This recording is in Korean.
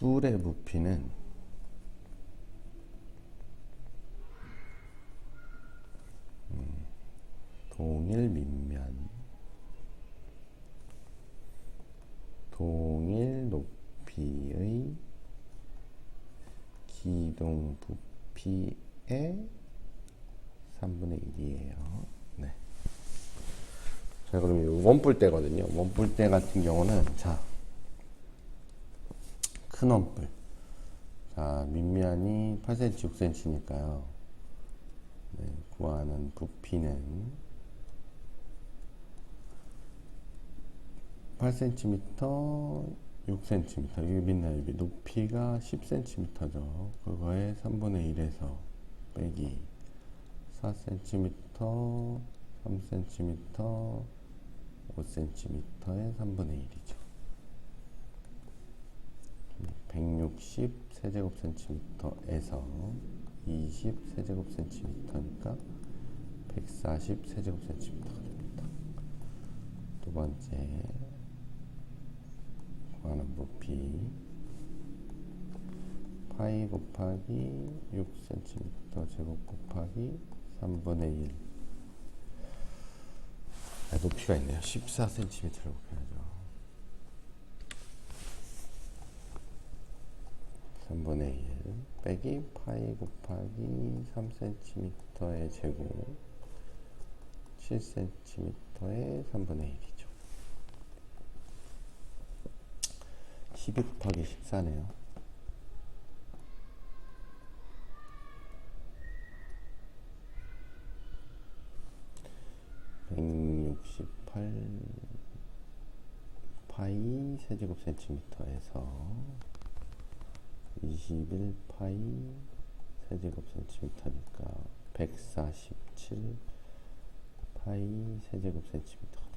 뿔의 부피는 음, 동일 밑면 동일 높이의 기둥 부피의 3분의 1이에요. 네. 자, 그럼 이 원뿔대거든요. 원뿔대 같은 경우는 자, 큰 원뿔. 자, 밑면이 8cm, 6cm니까요. 네, 구하는 부피는 8cm, 6cm. 여기 밑나 여기 높이가 10cm죠. 그거의 3분의 1에서 빼기 4cm, 3cm, 5cm의 3분의 1이죠. 160 세제곱센티미터에서 20 세제곱센티미터니까 140 세제곱센티미터가 됩니다. 두 번째 구하는 부피 파이 곱하기 6cm 제곱 곱하기 3분의 1 아, 높이가 있네요. 14cm를 곱해야죠. 3분의 1 빼기 파이 곱하기 3cm의 제곱 7cm의 3분의 1이죠. 12 곱하기 14네요. (168) 파이 세제곱 센티미터에서 21 파이 세제곱 센티미터니까 147 파이 세제곱 센티미터